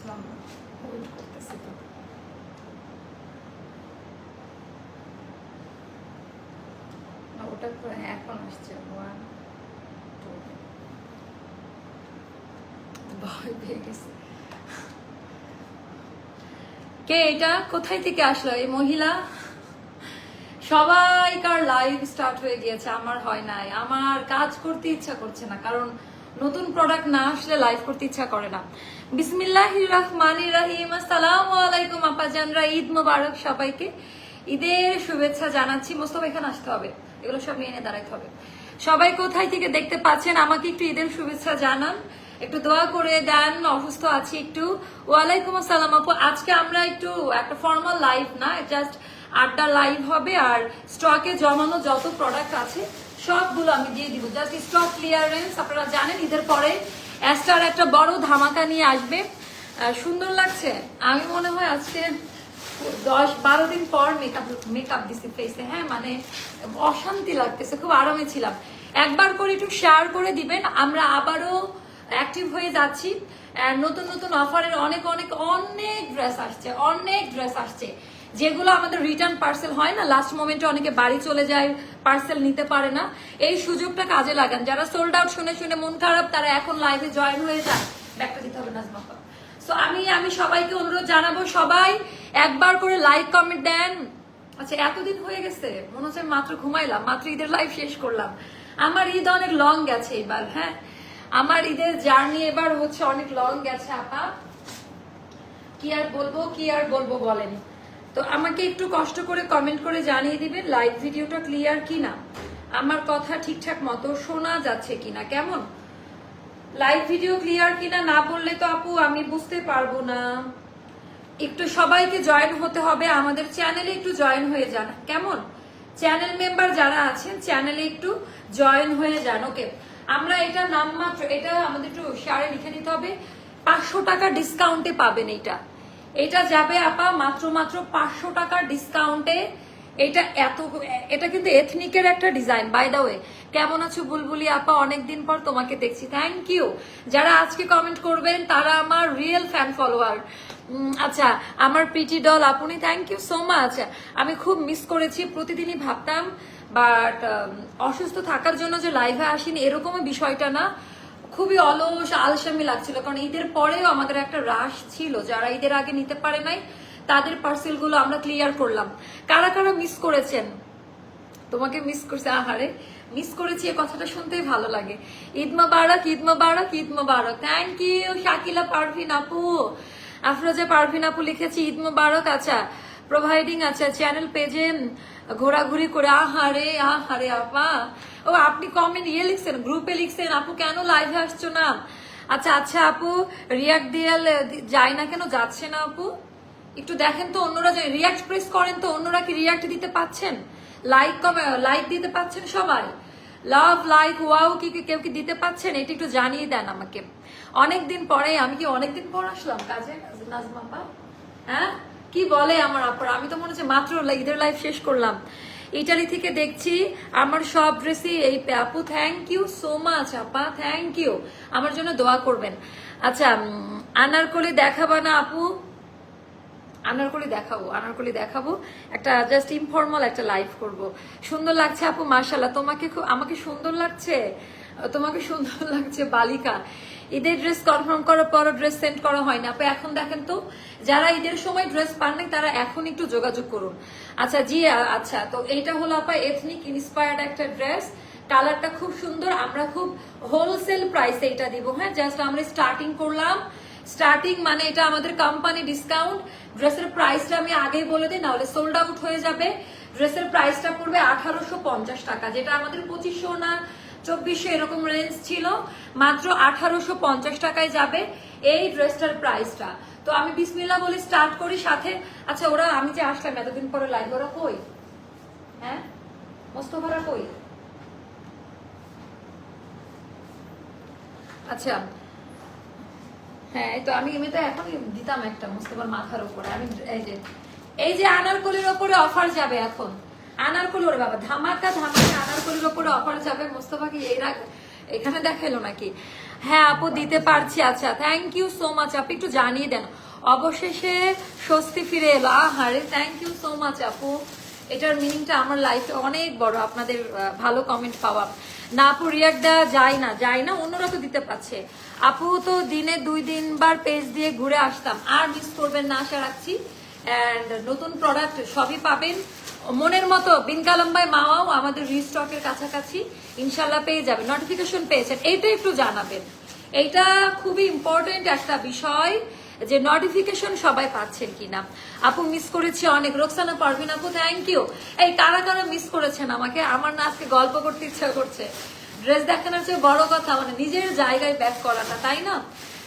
বুঝলাম না হোল্ড করতেছি তো কে এটা? কোথায় থেকে আসলো? এই মহিলা? সবাইকার লাইভ স্টার্ট হয়ে গিয়েছে, আমার হয় নাই। আমার কাজ করতে ইচ্ছা করছে না, কারণ নতুন প্রোডাক্ট না আসলে লাইভ করতে ইচ্ছা করে না। বিসমিল্লাহ রহমান রাহিম। আসসালামু আলাইকুম, আপাজানরা। ঈদ মোবারক সবাইকে। ঈদের শুভেচ্ছা জানাচ্ছি। মোস্তফা, এখানে আসতে হবে। এগুলো সব নিয়ে এনে দাঁড়াইতে হবে। সবাই কোথায় থেকে দেখতে পাচ্ছেন, আমাকে একটু ঈদের শুভেচ্ছা জানান। একটু দোয়া করে দেন, অসুস্থ আছি একটু। ওয়ালাইকুম আসসালাম আপু। আজকে আমরা একটু, একটা ফর্মাল লাইভ না জাস্ট আড্ডা লাইভ হবে আর স্টকে জমানো যত প্রোডাক্ট আছে, সবগুলো আমি দিয়ে দিব। জাস্ট স্টক ক্লিয়ারেন্স আপনারা জানেন, ঈদের পরে অ্যাস্টার একটা বড় ধামাকা নিয়ে আসবে। সুন্দর লাগছে। আমি মনে হয় আজকে দশ বারো দিন পর মেকআপ মেকআপ দিছি ফেসে হ্যাঁ মানে অশান্তি লাগতেছে, খুব আরামে ছিলাম। একবার করে একটু শেয়ার করে দিবেন। আমরা আবারও অ্যাক্টিভ হয়ে যাচ্ছি। নতুন নতুন অফারের অনেক অনেক অনেক ড্রেস আসছে, অনেক ড্রেস আসছে। যেগুলো আমাদের রিটার্ন পার্সেল হয় না লাস্ট মোমেন্টে অনেকে বাড়ি চলে যায় পার্সেল নিতে পারে না। এই সুযোগটা কাজে লাগান। যারা সোল্ড আউট শুনে শুনে মন খারাপ, তারা এখন লাইভে জয়েন হয়ে যায় ব্যাগটা দিতে হবে নাজমা সো আমি আমি সবাইকে অনুরোধ জানাব, সবাই একবার করে লাইক কমেন্ট দেন। আচ্ছা এতদিন হয়ে গেছে, মনে হচ্ছে মাত্র ঘুমাইলাম, মাত্র ঈদের লাইভ শেষ করলাম। আমার ঈদ অনেক লং গেছে এবার হ্যাঁ? আমার ঈদের জার্নি এবার হচ্ছে অনেক লং গেছে, আপা। কি আর বলব, কি আর বলব বলেন। তো আমাকে একটু কষ্ট করে কমেন্ট করে জানিয়ে দিবেন লাইভ ভিডিওটা ক্লিয়ার কিনা? আমার কথা ঠিকঠাক মতো শোনা যাচ্ছে কিনা? কেমন? লাইভ ভিডিও ক্লিয়ার কিনা না বললে তো আপু, আমি বুঝতে পারব না। একটু সবাইকে জয়েন হতে হবে, আমাদের চ্যানেলে একটু জয়েন হয়ে যান। কেমন? চ্যানেল মেম্বার যারা আছেন চ্যানেলে একটু জয়েন হয়ে যান ওকে আমরা এটা নামমাত্র, এটা আমাদের একটু শেয়ারে লিখে নিতে হবে। পাঁচশো টাকা ডিসকাউন্টে পাবেন এটা এটা যাবে আপা মাত্র মাত্র পাঁচশো টাকার ডিসকাউন্টে এটা এত, এটা কিন্তু এথনিকের একটা ডিজাইন বাই দা ওয়ে কেমন আছো বুলবুলি আপা? অনেকদিন পর তোমাকে দেখছি। থ্যাংক ইউ যারা আজকে কমেন্ট করবেন, তারা আমার রিয়েল ফ্যান ফলোয়ার আচ্ছা আমার পিটি ডল আপনি থ্যাংক ইউ সো মাচ আমি খুব মিস করেছি, প্রতিদিনই ভাবতাম। বাট অসুস্থ থাকার জন্য যে লাইভে আসিনি, এরকমও বিষয়টা না। খুবই অলস, আলসামি লাগছিল। কারণ ঈদের পরেও আমাদের একটা রাশ ছিল, যারা ঈদের আগে নিতে পারে নাই, তাদের পার্সেলগুলো আমরা ক্লিয়ার করলাম। কারা কারা মিস করেছেন? তোমাকে মিস করছে, আহারে, মিস করেছি, এ কথাটা শুনতেই ভালো লাগে। ঈদ মোবারক ঈদ মোবারক ঈদ মোবারক। থ্যাংক ইউ শাকিলা পারভিন আপু। আফরোজা পারভিন আপু লিখেছি, ঈদ মোবারক আচ্ছা। প্রোভাইডিং আচ্ছা চ্যানেল পেজে ঘোরাঘুরি করে আহারে আহারে আপা। ও, আপনি কমেন্ট ইয়ে লিখছেন গ্রুপে লিখছেন, আপু কেন লাইভে আসছো না? আচ্ছা আচ্ছা আপু রিয়াক্ট দিয়ে যায় না কেন, যাচ্ছে না আপু? একটু দেখেন তো অন্যরা যে রিয়াক্ট প্রেস করেন তো, অন্যরা কি রিয়াক্ট দিতে পাচ্ছেন? লাইক কমে লাইক দিতে পাচ্ছেন সবাই? লাভ লাইক ওয়াও কি কেউ কি দিতে পাচ্ছেন? এটা একটু জানিয়ে দেন আমাকে। অনেক দিন পরে আমি কি অনেক দিন পর আসলাম? কাজে নাজমা আপা? হ্যাঁ? কি বলে আমার আপা আমি তো মনে হচ্ছে মাত্র ঈদের লাইফ শেষ করলাম। ইটালি থেকে দেখছি, আমার সব ড্রেসই এই আপু থ্যাংক ইউ সো মাচ আপা থ্যাংক ইউ আমার জন্য দোয়া করবেন। আচ্ছা আনারকলি দেখাবা না, আপু? আনারকলি দেখাবো আনারকলি দেখাবো। একটা জাস্ট ইনফর্মাল একটা লাইভ করব। সুন্দর লাগছে, আপু মার্শাল্লাহ তোমাকে খুব আমাকে সুন্দর লাগছে? তোমাকে সুন্দর লাগছে, বালিকা। ঈদের ড্রেস কনফার্ম করার পর ড্রেস সেন্ড করা হয় না আপু, এখন দেখেন তো, যারা ঈদের সময় ড্রেস পান নাই, তারা এখন একটু যোগাযোগ করুন। আচ্ছা জি আচ্ছা তো এইটা হলো আপা এথনিক ইন্সপায়ার্ড একটা ড্রেস কালারটা খুব সুন্দর, আমরা খুব হোলসেল প্রাইসে এটা দিব হ্যাঁ? জাস্ট আমরা স্টার্টিং করলাম। স্টার্টিং মানে এটা আমাদের কোম্পানি ডিসকাউন্ট ড্রেসের প্রাইসটা আমি আগেই বলে দিই, নাহলে সোল্ড আউট হয়ে যাবে। ড্রেসের প্রাইসটা পড়বে আঠারোশো পঞ্চাশ টাকা, যেটা আমাদের পঁচিশশো না চব্বিশশো এরকম রেঞ্জ ছিল, মাত্র আঠারোশো পঞ্চাশ টাকায় যাবে এই ড্রেসটার প্রাইসটা তো আমি বিসমিল্লা বলে স্টার্ট করি সাথে। আচ্ছা ওরা, আমি যে আসলাম, এতদিন পরে লাইভ ওরা কই? হ্যাঁ? মোস্তফারা কই? আচ্ছা হ্যাঁ তো আমি আমি তো এখনই দিতাম একটা, মুস্তফার মাথার উপরে। আমি এই যে এই যে আনারকলির ওপরে অফার যাবে এখন। আনারকলি ওরে বাবা, ধামাকা ধামাকা আনারকলির ওপরে অফার যাবে। মোস্তফাকে এর আগে এখানে দেখাইলো নাকি? হ্যাঁ আপু, দিতে পারছি। আচ্ছা থ্যাংক ইউ সো মাচ আপু, একটু জানিয়ে দেন। অবশেষে স্বস্তি ফিরে এলো। আহারে থ্যাংক ইউ সো মাচ আপু। এটার মিনিংটা আমার লাইফে অনেক বড়। আপনাদের ভালো কমেন্ট পাওয়া। না, আপু রিয়াক্ট দেওয়া যায় না। যায় না, অন্যরা তো দিতে পারছে। আপু, তো দিনে দুই দিনবার পেজ দিয়ে ঘুরে আসতাম। আর মিস করবেন না, আশা রাখছি। অ্যান্ড নতুন প্রোডাক্ট সবই পাবেন। মনের মতো বিনকালাম্বাই মাওয়াও আমাদের রিস্টকের কাছাকাছি ইনশাল্লাহ পেয়ে যাবেন নোটিফিকেশন পেয়েছেন। এইটা একটু জানাবেন। এইটা খুবই ইম্পর্টেন্ট একটা বিষয় যে নোটিফিকেশন সবাই পাচ্ছেন কিনা। আপু মিস করেছি অনেক। রোকসানা পারভিন আপু থ্যাংক ইউ এই কারা কারা মিস করেছেন আমাকে? আমার না আজকে গল্প করতে ইচ্ছা করছে। ড্রেস দেখানোর চেয়ে বড় কথা মানে নিজের জায়গায় ব্যাক করাটা, তাই না?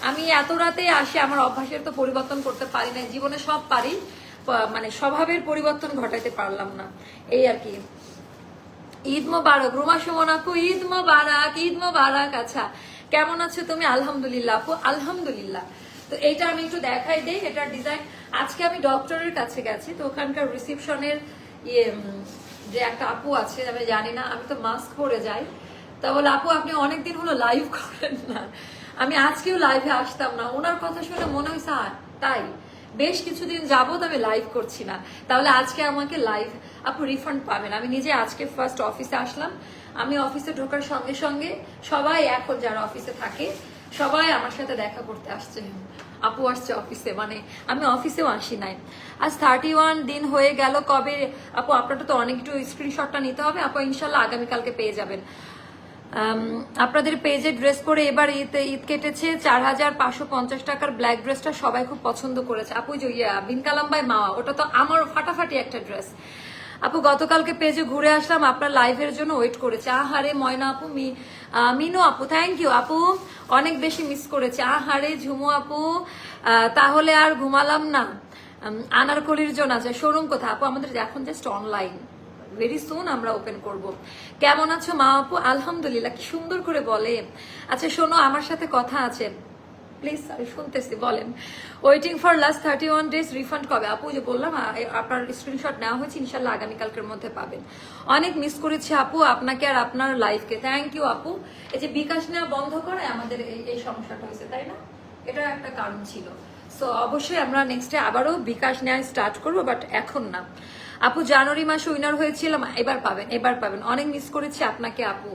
আমি এত রাতে আসি, আমার অভ্যাসের তো পরিবর্তন করতে পারি না জীবনে সব পারি। মানে স্বভাবের পরিবর্তন ঘটাইতে পারলাম না। এই আর কি। ঈদ মোবারক। রুমা সুমন আপু ঈদ মোবারক ঈদ মোবারক। আচ্ছা কেমন আছো তুমি? আলহামদুলিল্লাহ আপু আলহামদুলিল্লাহ। তো এইটা আমি একটু দেখাই দেই এটার ডিজাইন আজকে আমি ডক্টরের কাছে গেছি তো ওখানকার রিসিপশনের ইয়ে যে একটা আপু আছে আমি জানি না আমি তো মাস্ক পরে যাই। তা বলে আপু আপনি অনেকদিন হলো লাইভ করেন না। আমি আজকেও লাইভে আসতাম না। ওনার কথা শুনে মনে হয়েছে "আহ, তাই। বেশ কিছুদিন যাবত আমি লাইভ করছি না। তাহলে আজকে আমাকে লাইভ আপু রিফান্ড পাবেন। আমি নিজে আজকে ফার্স্ট অফিসে আসলাম। আমি অফিসে ঢোকার সঙ্গে সঙ্গে সবাই এখন যারা অফিসে থাকে, সবাই আমার সাথে দেখা করতে আসছে। আপু আসছে অফিসে মানে আমি অফিসেও আসি নাই। আজ থার্টি ওয়ান দিন হয়ে গেল, কবে? আপু আপনারটা তো অনেক একটু স্ক্রিনশটটা নিতে হবে। আপু ইনশাল্লাহ আগামীকালকে পেয়ে যাবেন। আপনাদের পেজে ড্রেস করে এবার ঈদ ঈদ কেটেছে। চার হাজার পাঁচশো পঞ্চাশ টাকার ব্ল্যাক ড্রেসটা সবাই খুব পছন্দ করেছে। আপু ইয়া বিনকালাম্বাই মাওয়া ওটা তো আমার ফাটাফাটি একটা ড্রেস আপু, গতকালকে পেজে ঘুরে আসলাম, আপনার লাইভের জন্য ওয়েট করেছে। আহারে, ময়না আপু, মি মিনু আপু থ্যাংক ইউ আপু। অনেক বেশি মিস করেছে। আহারে, ঝুমু আপু। তাহলে আর ঘুমালাম না। আনারকলির জন্য আছে। শোরুম কোথা আপু, আমাদের এখন জাস্ট অনলাইন ভেরি সুন আমরা ওপেন করব। কেমন আছো মা আপু? আলহামদুলিল্লাহ, কি সুন্দর করে বলে। আচ্ছা শোনো, আমার সাথে কথা আছে। প্লিজ আমি শুনতেছি, বলেন। Waiting for last thirty one days refund কবে? আপু যে বললাম আপনার স্ক্রিনশট নেওয়া হয়েছে, ইনশাল্লাহ আগামীকালকের মধ্যে পাবেন। অনেক মিস করেছি আপু, আপনাকে আর আপনার লাইফকে থ্যাংক ইউ আপু। এই যে বিকাশ নেওয়া বন্ধ করে আমাদের এই- সমস্যাটা হয়েছে, তাই না? এটা একটা কারণ ছিল। সো অবশ্যই আমরা নেক্সটে আবারও বিকাশ নেওয়া স্টার্ট করব বাট এখন না। আপু, জানুয়ারি মাসে উইনার হয়েছিলাম, এবার পাবেন এবার পাবেন। অনেক মিস করেছি আপনাকে, আপু।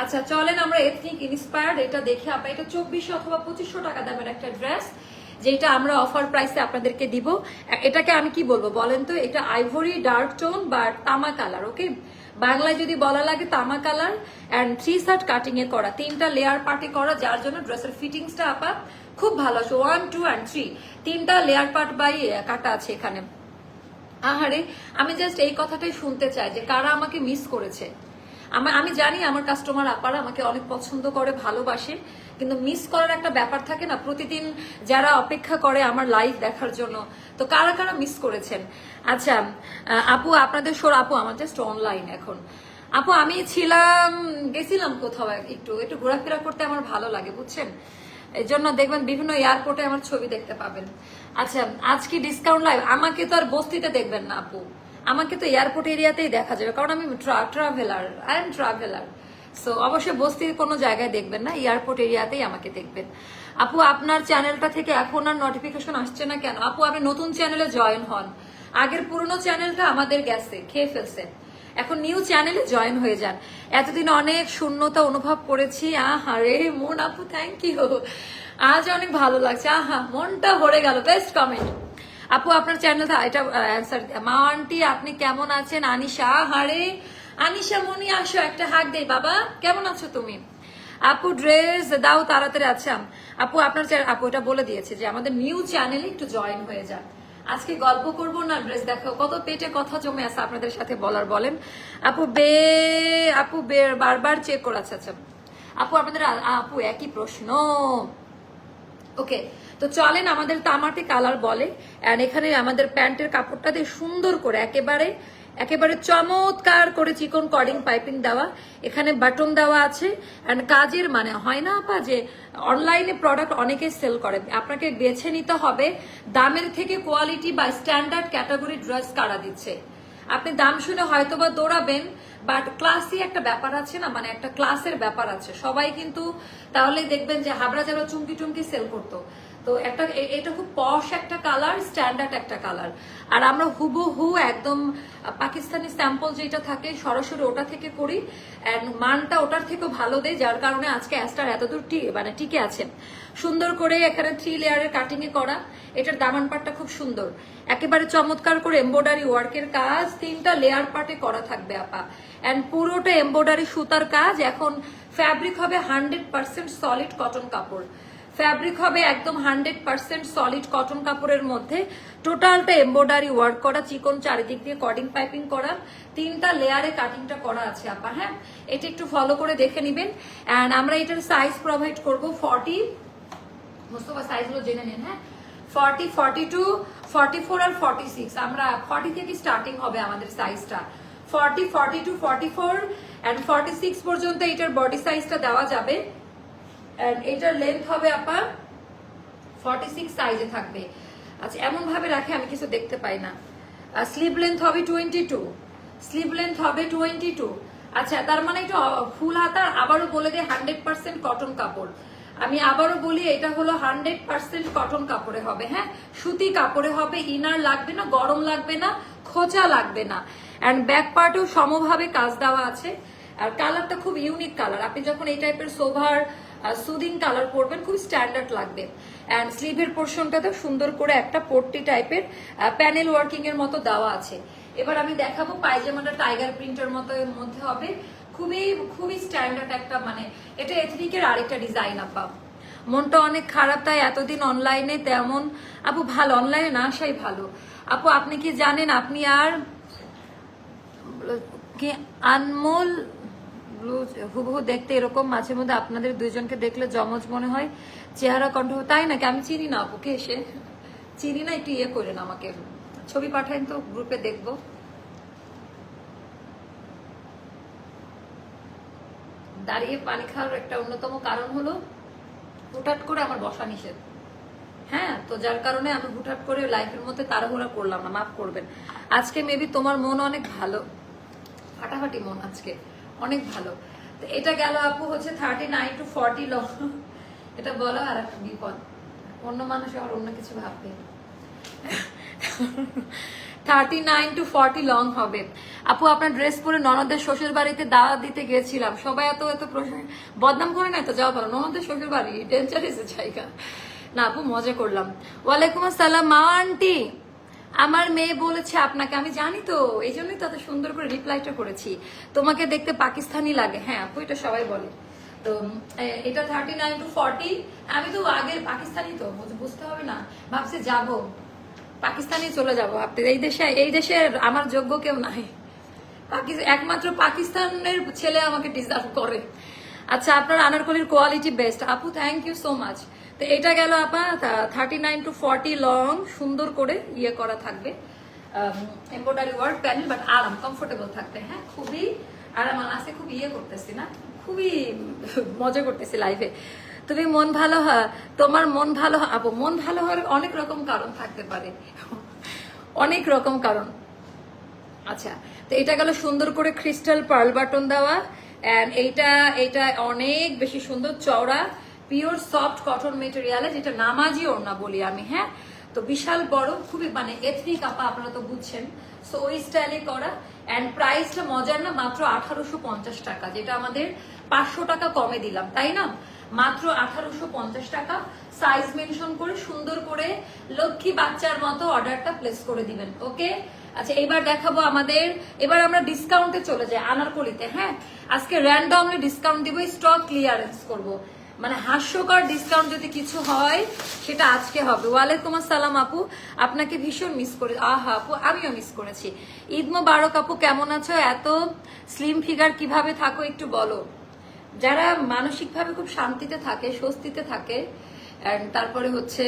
আচ্ছা চলেন আমরা এথনিক ইন্সপায়ার্ড এটা দেখে আপনার এটা চব্বিশশো অথবা পঁচিশশো টাকা দামের একটা ড্রেস যেটা আমরা অফার প্রাইসে আপনাদেরকে দিব। এটাকে আমি কি বলব বলেন তো, এটা আইভরি ডার্ক টোন বা তামা কালার ওকে বাংলায় যদি বলা লাগে তামা colour and three short cutting এ করা, তিনটা লেয়ার পার্টি করা, যার জন্য ড্রেসের ফিটিংসটা আপা খুব ভালো আছে ওয়ান টু অ্যান্ড থ্রি তিনটা লেয়ার পার্ট বাই কাটা আছে এখানে। আহারে, আমি জাস্ট এই কথাটাই শুনতে চাই যে কারা আমাকে মিস করেছে। আমি জানি আমার কাস্টমার আপার আমাকে অনেক পছন্দ করে, ভালোবাসে, কিন্তু মিস করার একটা ব্যাপার থাকে না, প্রতিদিন যারা অপেক্ষা করে আমার লাইভ দেখার জন্য, তো কারা কারা মিস করেছেন? আচ্ছা আপু, আপনাদের সোর আপু, আমার জাস্ট অনলাইন এখন। আপু, আমি ছিলাম, গেছিলাম কোথাও একটু একটু ঘোরাফেরা করতে আমার ভালো লাগে, বুঝছেন? এই জন্য দেখবেন বিভিন্ন এয়ারপোর্টে আমার ছবি দেখতে পাবেন। আচ্ছা আজকে ডিসকাউন্ট লাইভ আমাকে তো আর বস্তিতে দেখবেন না আপু। আমাকে তো এয়ারপোর্ট এরিয়াতেই দেখা যাবে, কারণ আমি traveller I am traveller so অবশ্যই বস্তির কোনো জায়গায় দেখবেন না, এয়ারপোর্ট এরিয়াতেই আমাকে দেখবেন। আপু, আপনার চ্যানেলটা থেকে এখন আর নোটিফিকেশন আসছে না কেন? আপু, আপনি নতুন চ্যানেলে জয়েন হন। আগের পুরনো চ্যানেলটা আমাদের গেছে, খেয়ে ফেলছে। এখন নিউ চ্যানেলে জয়েন হয়ে যান। এতদিন অনেক শূন্যতা অনুভব করেছি। আহা রে, মন আপু থ্যাংক ইউ আজ অনেক ভালো লাগছে। আহা, মনটা ভরে গেল। বেস্ট কমেন্ট আপু, আপনার চ্যানেল এটা অ্যান্সার মা আন্টি আপনি কেমন আছেন? আনিশা হারে আনিশা, মনি, আসো, একটা হাক দেই। বাবা, কেমন আছো তুমি? আপু ড্রেস দাও, তাড়াতাড়ি আচ্ছা। আপু, আপনার আপু, এটা বলে দিয়েছে যে আমাদের নিউ চ্যানেলে একটু জয়েন হয়ে যান। আজকে গল্প করব না, ড্রেস দেখো। কত পেটে কথা জমে আছে আপনাদের সাথে বলার, বলেন। আপু বে আপু বে, বারবার চেক করাচ্ছে আচ্ছা। আপু, আপনাদের, আপু, একই প্রশ্ন। ওকে, তো চলেন আমাদের তামাটি কালার বলে। অ্যান্ড এখানে আমাদের প্যান্টের কাপড়টা দিয়ে সুন্দর করে একেবারে একেবারে চমৎকার করে চিকন কর্ডিং পাইপিং দেওয়া। এখানে বাটন দেওয়া আছে। এন্ড কাজের মানে হয় না আপা যে অনলাইনে প্রোডাক্ট অনেকে সেল করে। আপনাকে বেছে নিতে হবে দামের থেকে কোয়ালিটি বা স্ট্যান্ডার্ড ক্যাটাগরি ড্রেস কারা দিচ্ছে। আপনি দাম শুনে হয়তো বা দৌড়াবেন বাট ক্লাসই একটা ব্যাপার আছে না? মানে একটা ক্লাসের ব্যাপার আছে। সবাই কিন্তু তাহলে দেখবেন যে হাবড়া যারা চুমকি টুমকি সেল করতো। তো একটা এটা খুব পশ একটা কালার স্ট্যান্ডার্ড একটা কালার আর আমরা হুবহু একদম পাকিস্তানি স্যাম্পল যেটা থাকে, সরাসরি ওটা থেকে করি অ্যান্ড মানটা ওটার থেকেও ভালো দেয়, যার কারণে আজকে অ্যাস্টার এতদূর মানে টিকে আছে। সুন্দর করে এখানে থ্রি লেয়ারের কাটিং এ করা, এটার দামান পাটটা খুব সুন্দর। একেবারে চমৎকার করে এমব্রয়ডারি ওয়ার্কের কাজ, তিনটা লেয়ার পার্টে করা থাকবে, আপা। অ্যান্ড পুরোটা এমব্রয়ডারি সুতার কাজ, এখন ফ্যাব্রিক হবে হান্ড্রেড পার্সেন্ট সলিড কটন কাপড়। ফ্যাব্রিক হবে একদম হান্ড্রেড পার্সেন্ট সলিড কটন কাপড়ের মধ্যে। টোটালটা এমব্রয়ডারি ওয়ার্ক করা, চিকন চারিদিক দিয়ে কর্ডিং পাইপিং করা। তিনটা লেয়ারে কাটিংটা করা আছে, আপা হ্যাঁ? এটা একটু ফলো করে দেখে নিবেন। অ্যান্ড আমরা এটার সাইজ প্রোভাইড করব ফর্টি মোস্তফা সাইজগুলো জেনে নিন হ্যাঁ? Forty forty two forty four আর ফর্টি সিক্স আমরা ফর্টি থেকে স্টার্টিং হবে আমাদের সাইজটা forty forty two forty four and forty six পর্যন্ত এটার বডি সাইজটা দেওয়া যাবে। এটার লেন্থ হবে আপা ফর্টি সিক্স সাইজে থাকবে। আচ্ছা এমন ভাবে রাখে, আমি কিছু দেখতে পাই না। স্লিভ লেন্থ হবে টোয়েন্টি টু স্লিভ লেন্থ হবে টোয়েন্টি টু আচ্ছা তার মানে একটু ফুল হাতার আবারও বলে দেয় হান্ড্রেড পার্সেন্ট কটন কাপড়। আমি আবারও বলি, এটা হলো হান্ড্রেড পার্সেন্ট কটন কাপড়ে হবে হ্যাঁ? সুতি কাপড়ে হবে, ইনার লাগবে না, গরম লাগবে না, খোঁচা লাগবে না। অ্যান্ড ব্যাক পার্টেও সমভাবে কাজ দেওয়া আছে। আর কালারটা খুব ইউনিক কালার আপনি যখন এই টাইপের সোভার সুদিং কালার পরবেন খুব স্ট্যান্ডার্ড লাগবে। অ্যান্ড স্লিভের পোর্শনটাতে সুন্দর করে একটা পট্টি টাইপের প্যানেল ওয়ার্কিং এর মতো দেওয়া আছে। এবার আমি দেখাবো পায়জামাটা টাইগার প্রিন্টের মতো এর মধ্যে হবে। খুবই খুবই স্ট্যান্ডার্ড একটা মানে এটা এথনিকের আরেকটা ডিজাইন আপা মনটা অনেক খারাপ, তাই এতদিন অনলাইনে তেমন আপু ভালো অনলাইনে না আসাই ভালো। আপু, আপনি কি জানেন, আপনি আর, কি, আনমোল ব্লু, হুবহু দেখতে এরকম মাঝে মধ্যে আপনাদের দুইজনকে দেখলে জমজ মনে হয়। চেহারা কণ্ঠ, তাই নাকি? আমি চিনি না আপুকে এসে। চিনি না, একটু ইয়ে করেন আমাকে। ছবি পাঠান তো, গ্রুপে দেখব। দাঁড়িয়ে পানি খাওয়ার একটা অন্যতম কারণ হলো, হুটহাট করে আমার বসা নিষেধ। হ্যাঁ তো যার কারণে আমি হুটহাট করে লাইফের মধ্যে তাড়াহুড়া করলাম না, মাফ করবেন। আজকে মেবি তোমার মন অনেক ভালো। ফাটাফাটি মন আজকে। অনেক ভালো। তো এটা গেল আপু হচ্ছে থার্টি নাইন টু ফর্টি ল এটা বলো আর একটা বিপদ। অন্য মানুষ আর অন্য কিছু ভাববে। Thirty nine to forty long হবে। আপু, আপনার ড্রেস পরে ননদের শ্বশুর বাড়িতে দাওয়াত দিতে গেছিলাম। সবাই এত এত প্রশ্ন বদনাম করে না তো? যাওয়া ভালো ননদের শ্বশুর বাড়ি ডেঞ্জারাস জায়গা। না আপু, মজা করলাম। ওয়ালাইকুম আসসালাম, মা, আন্টি। আমার মেয়ে বলেছে, আপনাকে আমি জানি তো, এই জন্যই তো সুন্দর করে রিপ্লাইটা করেছি। তোমাকে দেখতে পাকিস্তানি লাগে। হ্যাঁ আপু, এটা সবাই বলে। তো এটা থার্টি নাইন টু ফর্টি আমি তো আগে পাকিস্তানি তো বুঝতে হবে না। ভাবছি যাব। পাকিস্তানে চলে যাব আপনি এই দেশে এই দেশে আমার যোগ্য কেউ নাই। একমাত্র পাকিস্তানের ছেলে আমাকে ডিজার্ভ করে। আচ্ছা আপনার আনারকলির কোয়ালিটি বেস্ট আপু থ্যাংক ইউ সো মাচ তো এটা গেল আপা thirty nine to forty long সুন্দর করে ইয়ে করা থাকবে। এম্ব্রয়ডারি ওয়ার্ক প্যানেল বাট আরাম কমফোর্টেবল থাকবে হ্যাঁ খুবই আরাম আছে খুব ইয়ে করতেছি না, খুবই মজা করতেছি লাইফে তুমি মন ভালো হয় তোমার মন ভালো হ- আপু, মন ভালো হওয়ার অনেক রকম কারণ থাকতে পারে। অনেক রকম কারণ। আচ্ছা তো এটা গেল সুন্দর করে ক্রিস্টাল পার্ল বাটন দেওয়া এন্ড এইটা এইটা অনেক বেশি সুন্দর চওড়া। পিওর সফট কটন মেটেরিয়ালে যেটা নামাজি ওড়না বলি আমি হ্যাঁ? তো বিশাল বড়, খুবই মানে এথনিক আপা আপনারা তো বুঝছেন। সো ওই স্টাইলে করা। অ্যান্ড প্রাইসটা মজার না, মাত্র আঠারোশো পঞ্চাশ টাকা, যেটা আমাদের পাঁচশো টাকা কমে দিলাম, তাই না? মাত্র আঠারোশো পঞ্চাশ টাকা। সাইজ মেনশন করে, সুন্দর করে লক্ষ্মী বাচ্চার মতো অর্ডারটা প্লেস করে দিবেন ওকে আচ্ছা এবার দেখাবো আমাদের, এবার আমরা ডিসকাউন্টে চলে যাই, আনারকলিতে হ্যাঁ? আজকে র্যান্ডমলি ডিসকাউন্ট দিব স্টক ক্লিয়ারেন্স করব। মানে হাস্যকর ডিসকাউন্ট যদি কিছু হয়, সেটা আজকে হবে। ওয়ালাইকুম আসসালাম আপু, আপনাকে ভীষণ মিস করে। আহা আপু, আমিও মিস করেছি। ঈদ মোবারক আপু, কেমন আছো? এত স্লিম ফিগার কীভাবে থাকো একটু বলো। যারা মানসিকভাবে খুব শান্তিতে থাকে, স্বস্তিতে থাকে তারপরে হচ্ছে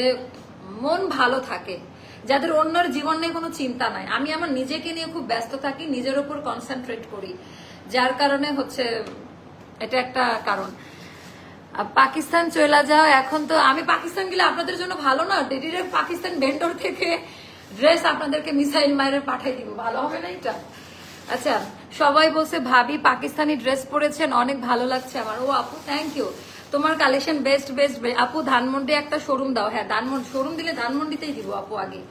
মন ভালো থাকে, যাদের অন্যর জীবন নিয়ে কোনো চিন্তা নাই। আমি আমার নিজেকে নিয়ে খুব ব্যস্ত থাকি, নিজের উপর কনসেন্ট্রেট করি। যার কারণে হচ্ছে এটা একটা কারণ। পাকিস্তান চলে যাও, এখন তো আমি পাকিস্তান গেলে আপনাদের জন্য ভালো না? ডিডির পাকিস্তান ভেন্ডর থেকে ড্রেস আপনাদেরকে মিসাইল মাইরে পাঠাই দিব, ভালো হবে না এটা? আচ্ছা সবাই বলছে, ভাবি, পাকিস্তানি ড্রেস পরেছেন, অনেক ভালো লাগছে আমার। ও আপু থ্যাংক ইউ তোমার কালেকশন বেস্ট বেস্ট আপু, ধানমন্ডি একটা শোরুম দাও। হ্যাঁ ধানমন্ডি শোরুম দিলে ধানমন্ডিতেই দিব আপু আগে।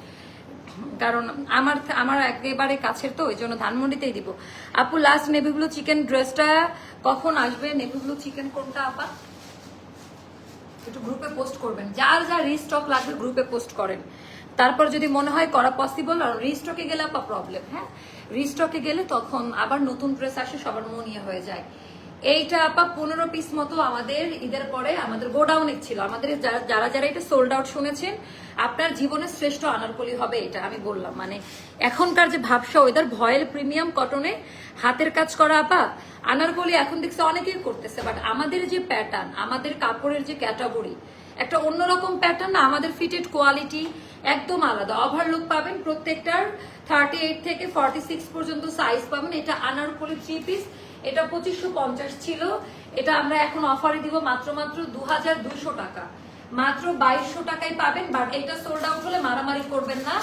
কারণ আমার আমার একেবারে কাছের তো, ওই জন্য ধানমন্ডিতেই দিব। আপু লাস্ট নেভি ব্লু চিকেন ড্রেসটা কখন আসবে? নেভি ব্লু চিকেন কোনটা, আপা? একটু গ্রুপে পোস্ট করবেন। যার যা রিস্টক লাগবে গ্রুপে পোস্ট করেন। তারপর যদি মনে হয় করা পসিবল আর রিস্টকে গেলে আবার প্রবলেম হ্যাঁ? রিস্টকে গেলে তখন আবার নতুন ড্রেস আসে, সবার মন ইয়ে হয়ে যায়। এইটা আপা পনেরো পিস মতো আমাদের ঈদের পরে আমাদের গোডাউনে ছিল। আমাদের যারা- যারা এটা সোল্ড আউট শুনেছেন, আপনার জীবনের শ্রেষ্ঠ আনারকলি হবে এটা আমি বললাম। মানে এখনকার যে ভাবসা ওয়েদার ভয়েল প্রিমিয়াম কটনে হাতের কাজ করা আপা, আনারকলি এখন দেখছি অনেকেই করতেছে বাট আমাদের যে প্যাটার্ন আমাদের কাপড়ের যে ক্যাটাগরি একটা অন্যরকম প্যাটার্ন আমাদের ফিটেড কোয়ালিটি একদম আলাদা। ওভারলুক পাবেন প্রত্যেকটার থার্টি এইট থেকে ফর্টি সিক্স পর্যন্ত সাইজ পাবেন। এটা আনারকলি থ্রি পিস এটা পঁচিশশো পঞ্চাশ ছিল। এটা আমরা এখন অফারে দিব মাত্র মাত্র দু হাজার দুশো টাকা। মাত্র বাইশশো টাকায় পাবেন বাট এটা সোল্ড আউট হলে মারামারি করবেন না।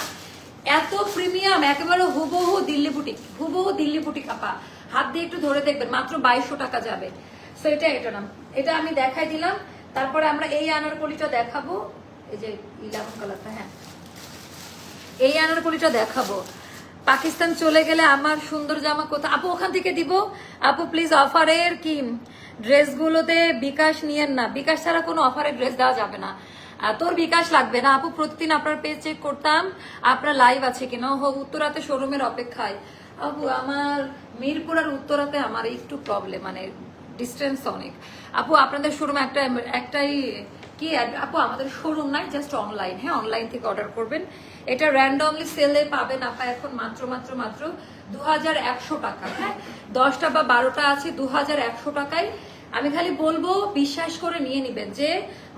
এত প্রিমিয়াম একেবারে হুবহু দিল্লি বুটিক হুবহু দিল্লি বুটিক আপা। হাত দিয়ে একটু ধরে দেখবেন, মাত্র বাইশশো টাকা যাবে। সো এটা এটা নাম এটা আমি দেখাই দিলাম। তারপরে আমরা এই আনারকলিটা দেখাবো। এই যে ইলেভেন কালারটা হ্যাঁ। এই আনারকলিটা দেখাবো। পাকিস্তান চলে গেলে আমার সুন্দর জামা কোথায়? আপু, ওখান থেকে দিব। আপু প্লিজ অফারের কি? ড্রেসগুলোতে বিকাশ নিয়েন না। বিকাশ ছাড়া কোনো অফারের ড্রেস দেওয়া যাবে না। তোর বিকাশ লাগবে না। আপু, প্রতিদিন আপনার পেজ চেক করতাম। আপনার লাইভ আছে কিনা? ও উত্তরাতে শোরুমের অপেক্ষায়। আপু, আমার মিরপুর আর উত্তরাতে আমার একটু প্রবলেম মানে ডিস্টেন্স অনেক। আপু, আপনাদের শোরুম একটা একটাই কি আপু, আমাদের শোরুম নাই জাস্ট অনলাইন হ্যাঁ? অনলাইন থেকে অর্ডার করবেন। এটা র্যান্ডমলি সেলে পাবেন আপা এখন মাত্র মাত্র মাত্র দুহাজার একশো টাকা হ্যাঁ? দশটা বা বারোটা আছে দু টাকায়। আমি খালি বলব, বিশ্বাস করে নিয়ে নিবেন যে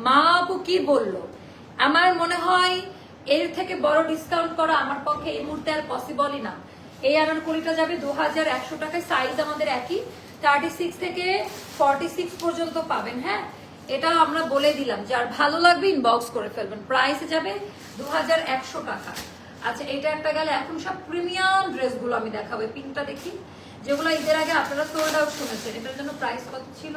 মা আপু কি বলল? আমার মনে হয় এর থেকে বড় ডিসকাউন্ট করা আমার পক্ষে এই মুহূর্তে আর পসিবলই না। এই আনারকলিটা যাবে দু হাজার একশো টাকায় সাইজ আমাদের একই। থার্টি সিক্স থেকে ফর্টি সিক্স পর্যন্ত পাবেন হ্যাঁ? এটা আমরা বলে দিলাম, যার ভালো লাগবে ইনবক্স করে ফেলবেন। প্রাইসে যাবে দু হাজার একশো টাকা। আচ্ছা এটা একটা গেলে। এখন সব প্রিমিয়াম ড্রেসগুলো আমি দেখাবো পিঙ্কটা দেখি। যেগুলো ঈদের আগে আপনারা সোল্ড আউট শুনেছেন, এটার জন্য প্রাইস কত ছিল?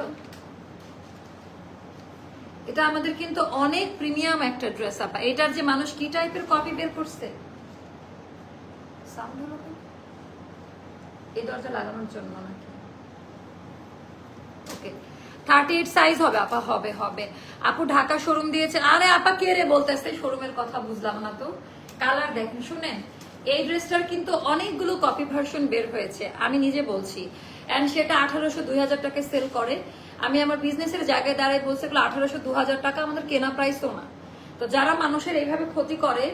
এটা আমাদের কিন্তু অনেক প্রিমিয়াম একটা ড্রেস আপা। এটার যে মানুষ কি টাইপের কপি বের করছে? এই দরজা লাগানোর জন্য নাকি? ওকে থার্টি এইট সাইজ হবে, আপা, হবে হবে। আপু ঢাকা শোরুম দিয়েছে আরে আপা, কে রে বলতেছে? শোরুমের কথা বুঝলাম না তো। কালার দেখেন, শুনেন। এই ড্রেসটার কিন্তু অনেকগুলো কপি ভার্সন বের হয়েছে। আমি নিজে বলছি। অ্যান্ড সেটা আঠারোশো দুই হাজার টাকায় সেল করে। আমি আমার বিজনেসের জায়গায় দাঁড়ায় বলছে, এগুলো আঠারোশো দু হাজার টাকা, আমাদের কেনা প্রাইসও না। তো যারা মানুষের এইভাবে ক্ষতি করে,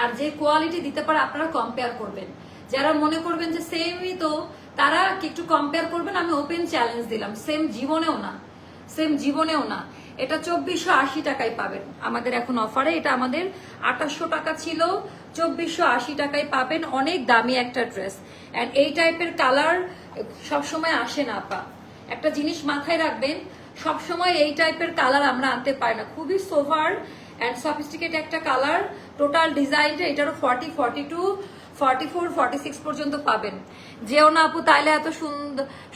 আর যে কোয়ালিটি দিতে পারে, আপনারা কম্পেয়ার করবেন। যারা মনে করবেন যে সেমই তো তারা একটু কম্পেয়ার করবেন, আমি ওপেন চ্যালেঞ্জ দিলাম। সেম জীবনেও না। সেম জীবনেও না। এটা চব্বিশশো আশি টাকায় পাবেন। আমাদের এখন অফারে এটা আমাদের আঠাশশো টাকা ছিল। চব্বিশশো আশি টাকায় পাবেন অনেক দামি একটা ড্রেস অ্যান্ড এই টাইপের কালার সবসময় আসে না, আপা। একটা জিনিস মাথায় রাখবেন, সবসময় এই টাইপের কালার আমরা আনতে পারি না। খুবই সোভার অ্যান্ড সফিস্টিকেট একটা কালার টোটাল ডিজাইনটা এটারও forty forty two forty four forty six পর্যন্ত পাবেন। যেও না আপু, তাইলে এত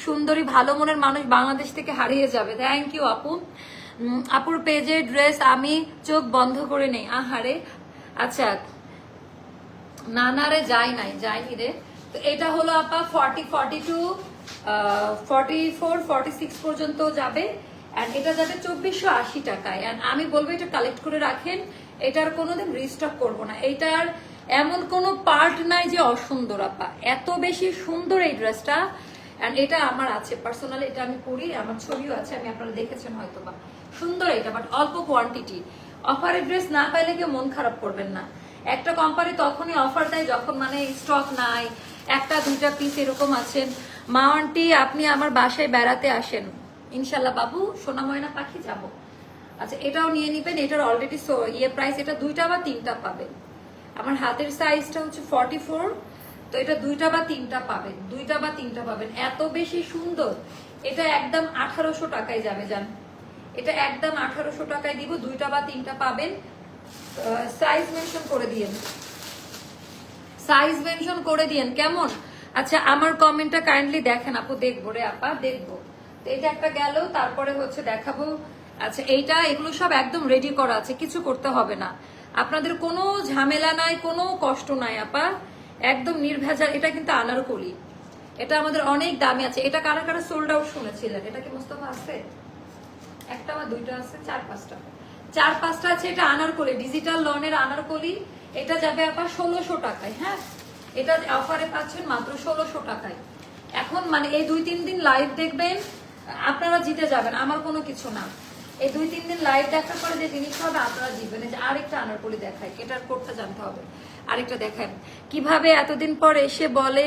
সুন্দর, ভালো মনের মানুষ বাংলাদেশ থেকে হারিয়ে যাবে। থ্যাংক ইউ আপু। আপুর পেজে ড্রেস আমি চোখ বন্ধ করে নেই। আহারে। আচ্ছা। না না রে যাই নাই, যাইনি রে। তো এটা হলো আপা forty forty two forty four forty six পর্যন্ত যাবে। অ্যান্ড এটা যাবে চব্বিশশো আশি টাকায়। অ্যান্ড আমি বলব এটা কালেক্ট করে রাখেন। এটার কোনোদিন রিস্টক করব না। এটার এমন কোনো পার্ট নাই যে অসুন্দর, আপা। এত বেশি সুন্দর এই ড্রেসটা অ্যান্ড এটা আমার আছে। পার্সোনালি এটা আমি পরি, আমার ছবিও আছে, আমি আপনারা দেখেছেন হয়তো বা সুন্দর এটা বাট অল্প কোয়ান্টিটি অফারের ড্রেস না পাইলে কেউ মন খারাপ করবেন না। একটা কোম্পানি তখনই অফার দেয় যখন মানে স্টক নাই, একটা, দুইটা পিস এরকম আছেন মা, আন্টি, আপনি আমার বাসায় বেড়াতে আসেন। ইনশাল্লাহ, বাবু, সোনা ময়না পাখি যাব। আচ্ছা এটাও নিয়ে নিবেন, এটার অলরেডি ইয়ে প্রাইস এটা দুইটা বা তিনটা পাবেন। আমার হাতের সাইজটা হচ্ছে ফর্টি ফোর তো এটা দুইটা বা তিনটা পাবেন, দুইটা বা তিনটা পাবেন। এত বেশি সুন্দর। এটা একদম আঠারোশো টাকায় যাবে, জান। এটা একদম আঠারোশো টাকায় দিব, দুইটা বা তিনটা পাবেন। সাইজ মেনশন করে দিয়েন। সাইজ মেনশন করে দিয়েন, কেমন? আচ্ছা আমার কমেন্টটা কাইন্ডলি দেখেন আপু, দেখব রে আপা, দেখব। তো এটা একটা গেল, তারপরে হচ্ছে দেখাবো। আচ্ছা এইটা, এগুলো সব একদম রেডি করা আছে, কিছু করতে হবে না। আপনাদের কোনো ঝামেলা নাই, কোনো কষ্ট নাই, আপা। একদম নির্ভেজাল, এটা কিন্তু আনারকলি এটা আমাদের অনেক দামি আছে। এটা কারা কারা সোল্ড আউট শুনেছিলেন? এটা কি মোস্তফা আছে? একটা বা দুইটা আছে, চার পাঁচটা। চার পাঁচটা আছে, এটা আনারকলি ডিজিটাল লনের আনারকলি এটা যাবে আবার ষোলোশো টাকায় হ্যাঁ? এটা অফারে পাচ্ছেন মাত্র ষোলোশো টাকায়। এখন মানে এই দুই তিন দিন লাইভ দেখবেন, আপনারা জিতে যাবেন, আমার কোনো কিছু না। এই দুই, তিন দিন লাইভ দেখার পরে যে জিনিস হবে, আপনারা জিতবেন এই যে আরেকটা আনারকলি দেখায় এটার কোডটা জানতে হবে। আরেকটা দেখায়। কীভাবে এতদিন পর এসে বলে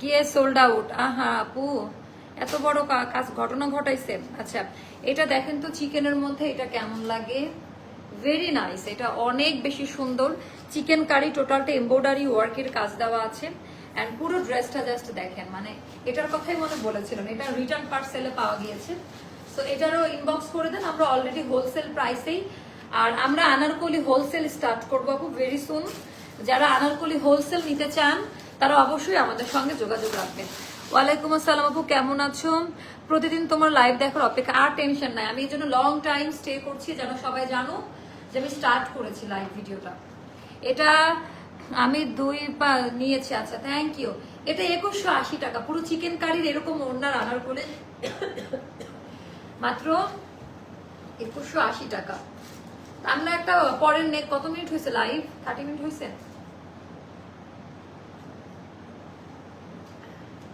কে সোল্ড আউট আহা, আপু, এত বড় কাজ, ঘটনা ঘটাইছে। আচ্ছা এটা দেখেন তো চিকেনের মধ্যে এটা কেমন লাগে? ভেরি নাইস এটা অনেক বেশি সুন্দর। চিকেন কারি টোটালটা এমব্রয়ডারি ওয়ার্কের কাজ দেওয়া আছে। অ্যান্ড পুরো ড্রেসটা জাস্ট দেখেন মানে এটার কথাই মনে বলেছিলেন এটা রিটার্ন পার্সেলে পাওয়া গিয়েছে। সো এটারও ইনবক্স করে দেন, আমরা অলরেডি হোলসেল প্রাইসেই আর আমরা আনারকলি হোলসেল স্টার্ট করব আপু ভেরি সুন যারা আনারকলি হোলসেল নিতে চান, তারা অবশ্যই আমাদের সঙ্গে যোগাযোগ রাখবেন। ওয়ালাইকুম আসসালাম আপু, কেমন আছো? প্রতিদিন তোমার লাইভ দেখার অপেক্ষা, আর টেনশন নাই। আমি এই জন্য লং টাইম স্টে করছি, যেন সবাই জানো যে আমি স্টার্ট করেছি লাইভ ভিডিওটা এটা আমি দুই পা নিয়েছি আচ্ছা থ্যাংক ইউ এটা একুশশো আশি টাকা, পুরো চিকেন কারির এরকম ওনার আনার করে মাত্র একুশশো আশি টাকা। আমরা একটা পরের নেক কত মিনিট হয়েছে লাইভ থার্টি মিনিট হয়েছে?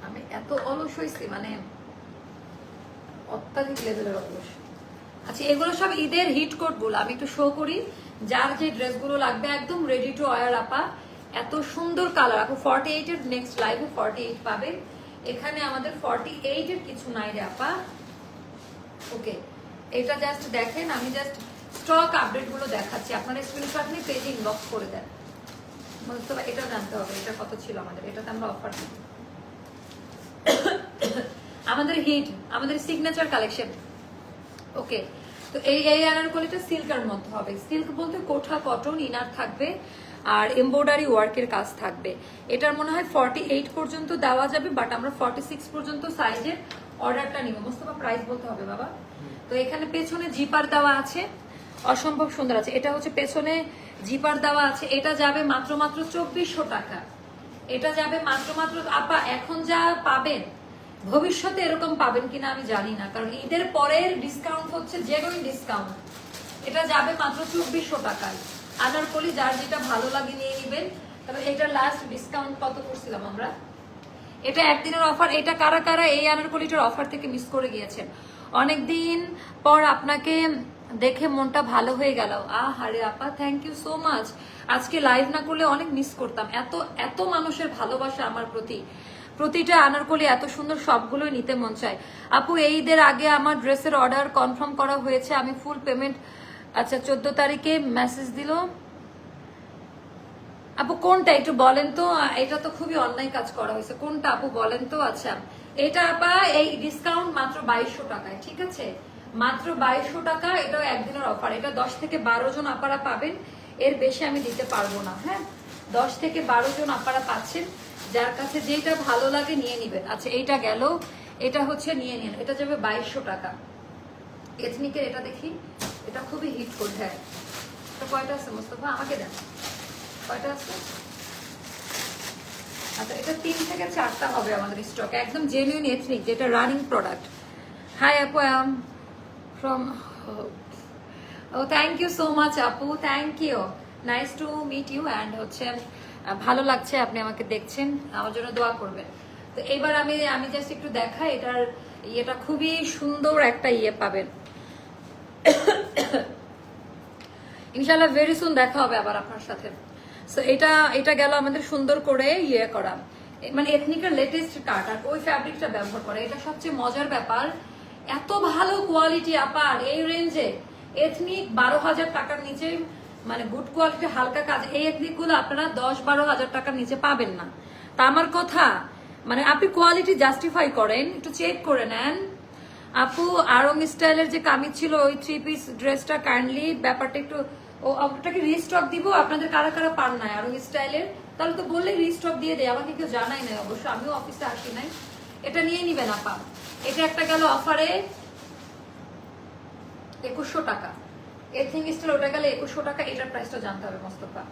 আমি এত অলস হয়েছি মানে অত্যাধিক লেভেলের অলস। আচ্ছা এগুলো সব ঈদের হিট কোটগুলো আমি একটু শো করি। যার যে ড্রেসগুলো লাগবে, একদম রেডি টু অয়ার আপা। এত সুন্দর কালার আপু ফর্টি এইট এর নেক্সট লাইভে ফর্টি এইট পাবে। এখানে আমাদের ফর্টি এইট এর কিছু নাই রে, আপা। ওকে এটা জাস্ট দেখেন, আমি জাস্ট স্টক আপডেটগুলো দেখাচ্ছি। আপনারা স্ক্রিনশট নিয়ে পেজে ইনবক্স করে দেন। মোস্তফা এটা জানতে হবে, এটা কত ছিল আমাদের, এটাতে আমরা অফার দিই। আমাদের হিট আমাদের সিগনেচার কালেকশন ওকে তো এই এই আনারকলিটা সিল্কের মধ্যে হবে। সিল্ক বলতে কোঠা কটন ইনার থাকবে। আর এমব্রয়ডারি ওয়ার্কের কাজ থাকবে। এটার মনে হয় ফর্টি এইট পর্যন্ত দেওয়া যাবে বাট আমরা ফর্টি সিক্স পর্যন্ত সাইজের অর্ডারটা নিব। মোস্তফা প্রাইস বলতে হবে বাবা। তো এখানে পেছনে জিপার দেওয়া আছে। অসম্ভব সুন্দর আছে। এটা হচ্ছে পেছনে জিপার দেওয়া আছে। এটা যাবে মাত্র মাত্র চব্বিশশো টাকা। এটা যাবে মাত্র মাত্র, আপা, এখন যা পাবেন, ভবিষ্যতে এরকম পাবেন কিনা আমি জানি না। কারণ ঈদের পরের ডিসকাউন্ট হচ্ছে জেনুইন ডিসকাউন্ট এটা যাবে মাত্র চব্বিশশো টাকায়। আনারকলি যার যেটা ভালো লাগে নিয়ে নিবেন। তবে এটার লাস্ট ডিসকাউন্ট কত করছিলাম আমরা? এটা একদিনের অফার এটা কারা কারা এই আনারকলিটার অফার থেকে মিস করে গিয়েছেন? অনেকদিন পর আপনাকে দেখে মনটা ভালো হয়ে গেল। আহ আরে আপা থ্যাংক ইউ সো মাচ আজকে লাইভ না করলে অনেক মিস করতাম। এত এত মানুষের ভালোবাসা আমার প্রতি। প্রতিটা আনারকলি এত সুন্দর সবগুলোই নিতে মন চায়। আপু, এই ঈদের আগে আমার ড্রেসের অর্ডার কনফার্ম করা হয়েছে। আমি ফুল পেমেন্ট আচ্ছা চোদ্দ তারিখে মেসেজ দিল। আপু, কোনটা একটু বলেন তো? এটা তো খুবই অন্যায় কাজ করা হয়েছে। কোনটা আপু বলেন তো? আচ্ছা এটা আপা, এই ডিসকাউন্ট মাত্র বাইশশো টাকায়, ঠিক আছে? মাত্র বাইশশো টাকা, এটা একদিনের অফার এটা দশ থেকে বারো জন আপারা পাবেন। এর বেশি আমি দিতে পারব না হ্যাঁ? দশ থেকে বারো জন আপারা পাচ্ছেন। যার কাছে যেটা ভালো লাগে নিয়ে নিবেন। আচ্ছা এইটা গেল। এটা হচ্ছে নিয়ে নিন। এটা যাবে বাইশশো টাকা। এথনিকের এটা দেখি, এটা খুবই হিট করবে হ্যাঁ এটা কয়টা আছে মোস্তফা? আমাকে দেন। কয়টা আছে? আচ্ছা এটা তিন থেকে চারটা হবে আমাদের স্টক একদম জেনুইন এথনিক যেটা রানিং প্রোডাক্ট হাই আপু আই ফ্রম ও থ্যাংক ইউ সো মাচ আপু thank you nice to meet you and হচ্ছে ভালো লাগছে আপনি আমাকে দেখছেন, আমার জন্য দোয়া করবেন। তো এবার আমি আমি জাস্ট একটু দেখাই, এটার ইয়েটা খুবই সুন্দর একটা ইয়ে পাবেন। ইনশাল্লাহ ভেরি সুন দেখা হবে আবার আপনার সাথে। এটা এটা গেল আমাদের সুন্দর করে ইয়ে করা। মানে এথনিকের লেটেস্ট কাট আর ওই ফ্যাব্রিকটা ব্যবহার করা। এটা সবচেয়ে মজার ব্যাপার। এত ভালো কোয়ালিটি আপার এই রেঞ্জে এথনিক বারো হাজার টাকার নিচে মানে গুড কোয়ালিটি হালকা কাজ, এই এথনিকগুলো আপনারা দশ বারো হাজার টাকার নিচে পাবেন না। তা আমার কথা মানে আপনি কোয়ালিটি জাস্টিফাই করেন, একটু চেক করে নেন। আপু, আরং স্টাইলের যে কামিজ ছিল, ওই থ্রি পিস ড্রেসটা কাইন্ডলি ব্যাপারটা একটু, ও আপনাকে রিস্টক দিব। আপনাদের কারা কারা পান নাই আরও স্টাইলের? তাহলে তো বললে রিস্টক দিয়ে দেয়, আমাকে কেউ জানাই নাই অবশ্য, আমিও অফিসে আসি নাই। এটা নিয়ে নিবেন আপা। এটা একটা গেল অফারে একুশশো টাকা। এথিং স্টাইল, ওটা গেলে একুশশো টাকা, এটার প্রাইসটা জানতে হবে মোস্তফা।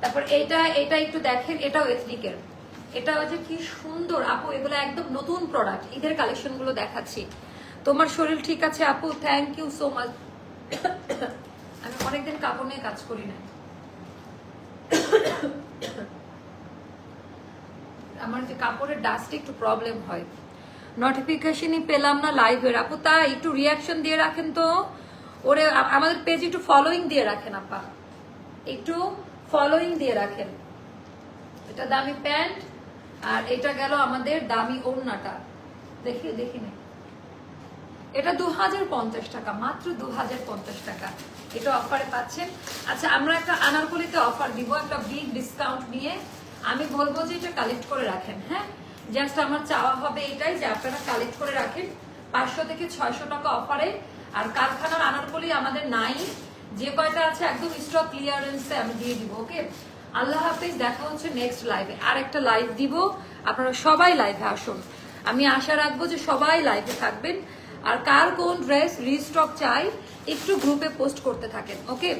তারপর এইটা এটা একটু দেখেন, এটাও এথনিকের এটা হচ্ছে কি সুন্দর, আপু, এগুলো একদম নতুন প্রোডাক্ট ঈদের কালেকশনগুলো দেখাচ্ছি। তোমার শরীর ঠিক আছে, আপু? থ্যাংক ইউ সো মাচ আমি অনেকদিন কাপড় নিয়ে কাজ করি না আমার যে কাপড়ের ডাস্টে একটু প্রবলেম হয়। নোটিফিকেশনই পেলাম না লাইভের আপু, তা একটু রিয়াকশন দিয়ে রাখেন তো। ওরে আমাদের পেজ একটু ফলোইং দিয়ে রাখেন, আপা। একটু ফলোইং দিয়ে রাখেন। এটা দামি প্যান্ট আর এটা গেল আমাদের দামি ওড়নাটা। দেখি দেখি নে। এটা দু হাজার পঞ্চাশ টাকা, মাত্র দু হাজার পঞ্চাশ টাকা। এটা অফারে পাচ্ছেন। আচ্ছা আমরা একটা আনারকলিতে অফার দিব, একটা বিগ ডিসকাউন্ট নিয়ে। আমি বলব যে এটা কালেক্ট করে রাখেন হ্যাঁ? জাস্ট আমার চাওয়া হবে এটাই যে আপনারা কালেক্ট করে রাখেন। পাঁচশো থেকে ছয়শো টাকা অফারে আর কারখানার আনারকলি আমাদের নাই। যে কয়টা আছে একদম স্টক ক্লিয়ারেন্সে আমি দিয়ে দিব ওকে আল্লাহ হাফিজ, দেখা হচ্ছে নেক্সট লাইভে আর একটা লাইভ দিব। আপনারা সবাই লাইভে আসুন। আমি আশা রাখব যে সবাই লাইভে থাকবেন। আর কার কোন ড্রেস রিস্টক চাই একটু গ্রুপে পোস্ট করতে থাকেন ওকে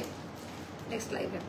নেক্সট লাইভে